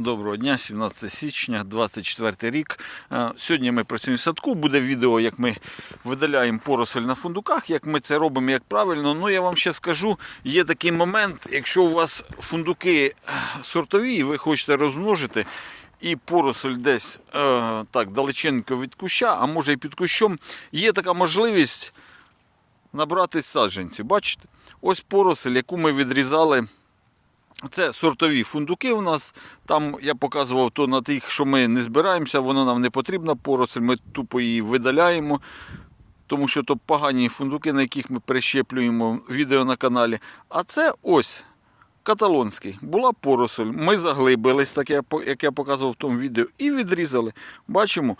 Доброго дня, 17 січня, 24 рік. Е, Сьогодні ми працюємо в садку. Буде відео, як ми видаляємо поросль на фундуках, як ми це робимо, як правильно. Ну я вам ще скажу, є такий момент, якщо у вас фундуки е, сортові, і ви хочете розмножити. І поросль десь е, так далеченько від куща, а може і під кущом, є така можливість набрати саджанці. Бачите? Ось поросль, яку ми відрізали. Це сортові фундуки у нас. Там я показував то на тих, що ми не збираємося, воно нам не потрібна поросль, ми тупо її видаляємо. Тому що то погані фундуки, на яких ми перещеплюємо відео на каналі. А це ось каталонський. Була поросль. Ми заглибились, так як я показував в тому відео, і відрізали. Бачимо,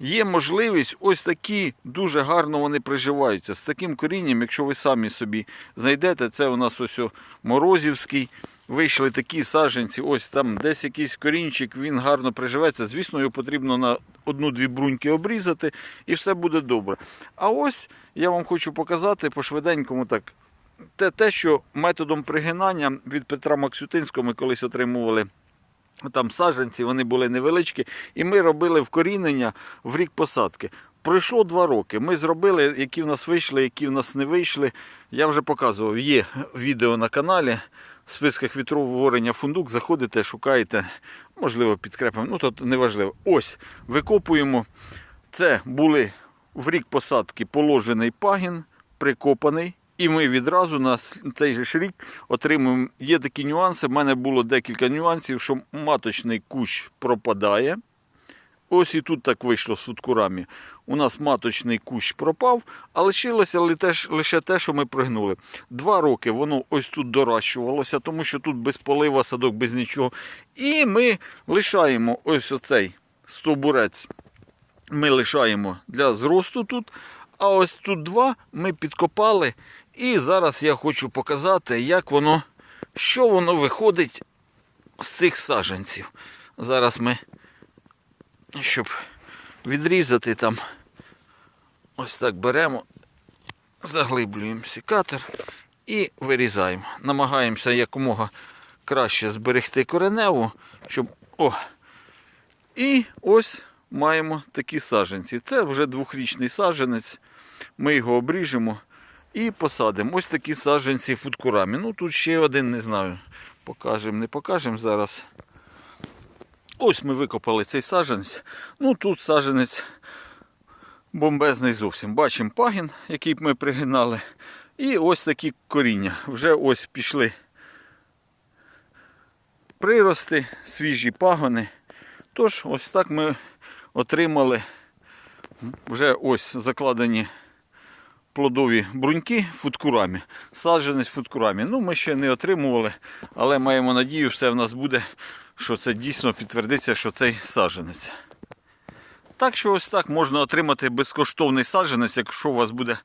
є можливість, ось такі дуже гарно вони приживаються. З таким корінням, якщо ви самі собі знайдете, це у нас ось морозівський. Вийшли такі саджанці, ось там десь якийсь корінчик, він гарно приживеться. Звісно, його потрібно на одну-дві бруньки обрізати і все буде добре. А ось я вам хочу показати по швиденькому так. Те, те, що методом пригинання від Петра Максютинського ми колись отримували там саджанці, вони були невеличкі, і ми робили вкорінення в рік посадки. Пройшло два роки. Ми зробили, які в нас вийшли, які в нас не вийшли. Я вже показував, є відео на каналі. В списках відтворення фундук заходите, шукаєте, можливо, підкрепимо. Ну, тут неважливо. Ось, викопуємо. Це були в рік посадки положений пагін, прикопаний. І ми відразу на цей же рік отримуємо. Є такі нюанси. В мене було декілька нюансів, що маточний кущ пропадає. Ось і тут так вийшло з футкурами. У нас маточний кущ пропав, а лишилося лише те, що ми пригнули. Два роки воно ось тут доращувалося, тому що тут без полива, садок, без нічого. І ми лишаємо ось оцей стовбурець. Ми лишаємо для зросту тут. А ось тут два ми підкопали. І зараз я хочу показати, як воно, що воно виходить з цих саджанців. Зараз ми щоб відрізати там, ось так беремо, заглиблюємо секатор і вирізаємо. Намагаємося якомога краще зберегти кореневу, щоб. О! І ось маємо такі саджанці. Це вже двохрічний саджанець. Ми його обріжемо і посадимо. Ось такі саджанці фудкурамі. Ну тут ще один, не знаю. Покажемо, не покажемо зараз. Ось ми викопали цей саджанець. Ну тут саджанець бомбезний зовсім. Бачимо пагін, який ми пригинали. І ось такі коріння. Вже ось пішли прирости, свіжі пагони. Тож, ось так ми отримали вже ось закладені плодові бруньки футкурамі. Саджанець футкурамі. Ну, ми ще не отримували, але маємо надію, все в нас буде, що це дійсно підтвердиться, що цей саджанець. Так що ось так можна отримати безкоштовний саджанець, якщо у вас буде.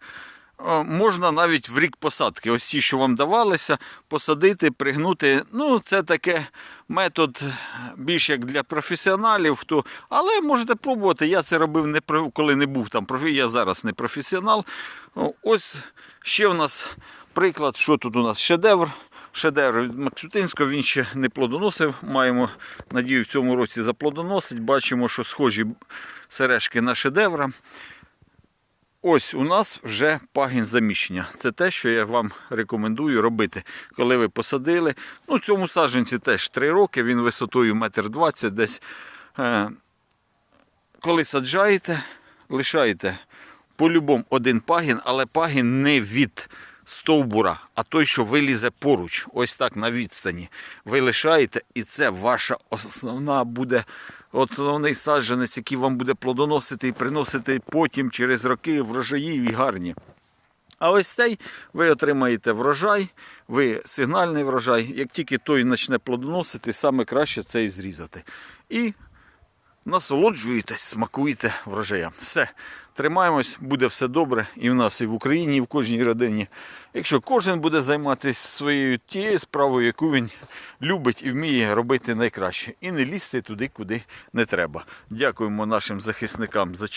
Можна навіть в рік посадки. Ось ці, що вам давалися, посадити, пригнути. Ну, це таке метод більш як для професіоналів. Хто... Але можете пробувати. Я це робив не коли не був там. Я зараз не професіонал. Ось ще в нас приклад, що тут у нас шедевр. Шедевр від Максютинського, він ще не плодоносив. Маємо надію, в цьому році заплодоносить. Бачимо, що схожі сережки на шедевра. Ось у нас вже пагін заміщення. Це те, що я вам рекомендую робити, коли ви посадили. Ну, цьому саджанці теж 3 роки, він висотою 1,20 м десь. Е, Коли саджаєте, лишаєте по-любому один пагін, але пагін не від стовбура, а той, що вилізе поруч, ось так на відстані. Ви лишаєте, і це ваша основна буде основний саджанець, який вам буде плодоносити і приносити потім через роки врожаї і гарні. А ось цей ви отримаєте врожай, ви сигнальний врожай. Як тільки той почне плодоносити, саме краще це і зрізати. І насолоджуєтесь, смакуєте врожаєм. Все, тримаємось, буде все добре і в нас, і в Україні, і в кожній родині. Якщо кожен буде займатися своєю тією справою, яку він любить і вміє робити найкраще, і не лізти туди, куди не треба. Дякуємо нашим захисникам за